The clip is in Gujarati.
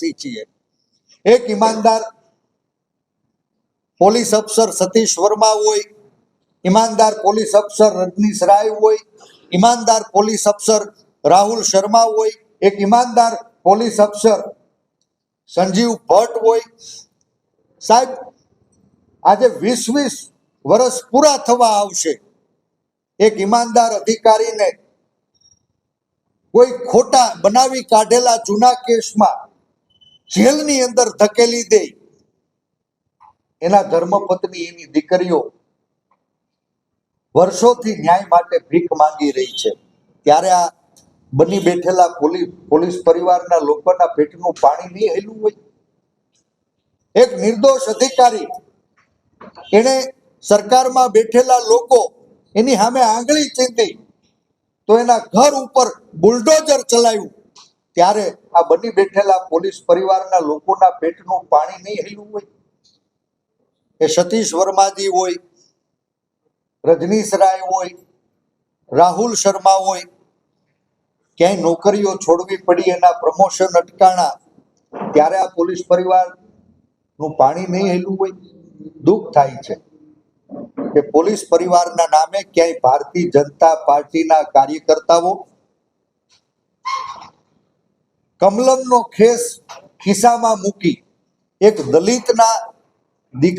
સાક્ષી છીએ એક ઈમાનદાર પોલીસ અફસર સતીશ વર્મા હોય, ઈમાનદાર પોલીસ અફસર રજનીશ રાય હોય, ઈમાનદાર પોલીસ અફસર રાહુલ શર્મા હોય, એક ઈમાનદાર પોલીસ અફસર સંજીવ ભટ્ટ હોય. સાહેબ, આજે વીસ વીસ વર્ષ પૂરા થવા આવશે. એક ઈમાનદાર અધિકારીને કોઈ ખોટા બનાવી કાઢેલા જૂના કેસમાં જેલની અંદર ધકેલી દે. એના ધર્મપત્ની એની દીકરીઓ વર્ષોથી ન્યાય માટે ભીખ માંગી રહી છે. ત્યારે આ બની બેઠેલા પોલીસ પોલીસ પરિવારના લોકોના પેટનું પાણી નહીં હેલું હોય. એક નિર્દોષ અધિકારી એને સરકારમાં બેઠેલા લોકો એની સામે આંગળી ચીંધી તો એના ઘર ઉપર બુલડોઝર ચલાવ્યું ત્યારે આ બની બેઠેલા પોલીસ પરિવારના લોકોના પેટનું પાણી નહીં હેલું હોય. એ સતીશ વર્માજી હોય, રજનીશ રાય હોય, રાહુલ શર્મા હોય, ક્યાંય નોકરીઓ છોડવી પડી એના પ્રમોશન અટકાણા, ત્યારે આ પોલીસ પરિવારનું પાણી નહીં હેલું હોય. દુઃખ થાય છે કે પોલીસ પરિવારના નામે ક્યાંય ભારતીય જનતા પાર્ટીના કાર્યકર્તાઓ કમલમનો ખેસ ખિસ્સામાં મૂકી એક દલિતના દીકરા